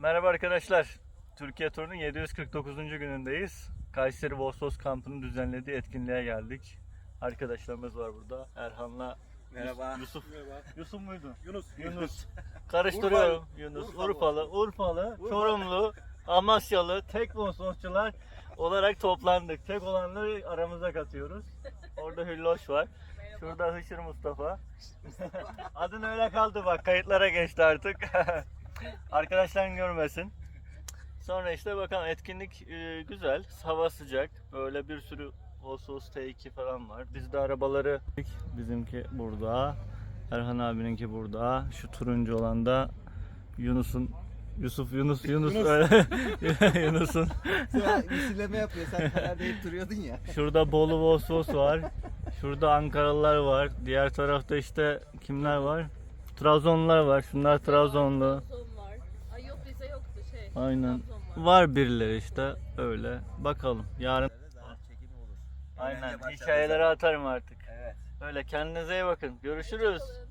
Merhaba arkadaşlar. Türkiye turunun 749. günündeyiz. Kayseri Vosvos kampının düzenlediği etkinliğe geldik. Arkadaşlarımız var burada. Erhan'la Merhaba. Yusuf. Yusuf muydu? Yunus. Yunus. Karıştırıyorum. Urfalı. Yunus. Urfalı. Urfalı. Urfalı. Çorumlu. Amasyalı. Tek Vosvosçular olarak toplandık. Tek olanları aramıza katıyoruz. Orada Hülloş var. Şurada Hışır Mustafa. Adın öyle kaldı bak. Kayıtlara geçti artık. Arkadaşlar görmesin. Sonra işte bakalım etkinlik e, güzel. Hava sıcak. Böyle bir sürü Vosvos T2 falan var. Biz de arabaları bizimki burada. Erhan abininki burada. Şu turuncu olan da Yunus'un Yusuf Yunus Yunus Yunus'un Sen misilleme yapıyor. Sen karar deyip duruyordun ya. Şurada Bolu Vosvos var. Şurada Ankaralılar var. Diğer tarafta işte kimler var? Trabzonlular var. Şunlar Trabzonlu. Rize yoktu şey. Aynen. Var. Var birileri işte öyle. Bakalım. Yarın aynen hikayeleri atarım artık. Evet. Öyle kendinize iyi bakın. Görüşürüz. Hoşçakalın.